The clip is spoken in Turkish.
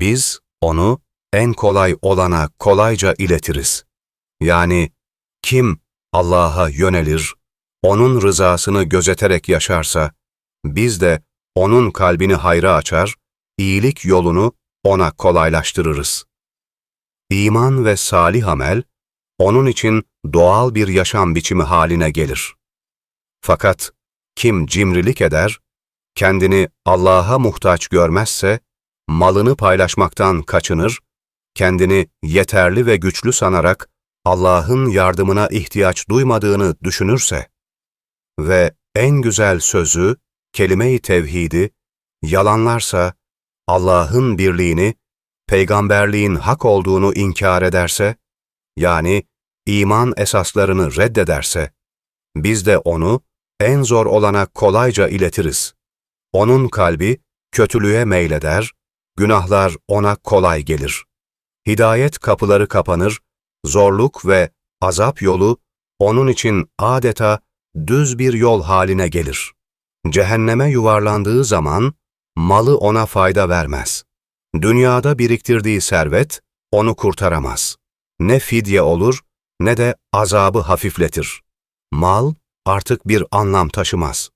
Biz onu en kolay olana kolayca iletiriz. Yani kim Allah'a yönelir, onun rızasını gözeterek yaşarsa, biz de onun kalbini hayra açar, iyilik yolunu ona kolaylaştırırız. İman ve salih amel, onun için doğal bir yaşam biçimi haline gelir. Fakat kim cimrilik eder, kendini Allah'a muhtaç görmezse, malını paylaşmaktan kaçınır, kendini yeterli ve güçlü sanarak Allah'ın yardımına ihtiyaç duymadığını düşünürse ve en güzel sözü, kelime-i tevhidi, yalanlarsa, Allah'ın birliğini, peygamberliğin hak olduğunu inkar ederse, yani iman esaslarını reddederse, biz de onu en zor olana kolayca iletiriz. Onun kalbi kötülüğe meyleder, günahlar ona kolay gelir. Hidayet kapıları kapanır, zorluk ve azap yolu onun için adeta düz bir yol haline gelir. Cehenneme yuvarlandığı zaman malı ona fayda vermez. Dünyada biriktirdiği servet onu kurtaramaz. Ne fidye olur ne de azabı hafifletir. Mal artık bir anlam taşımaz.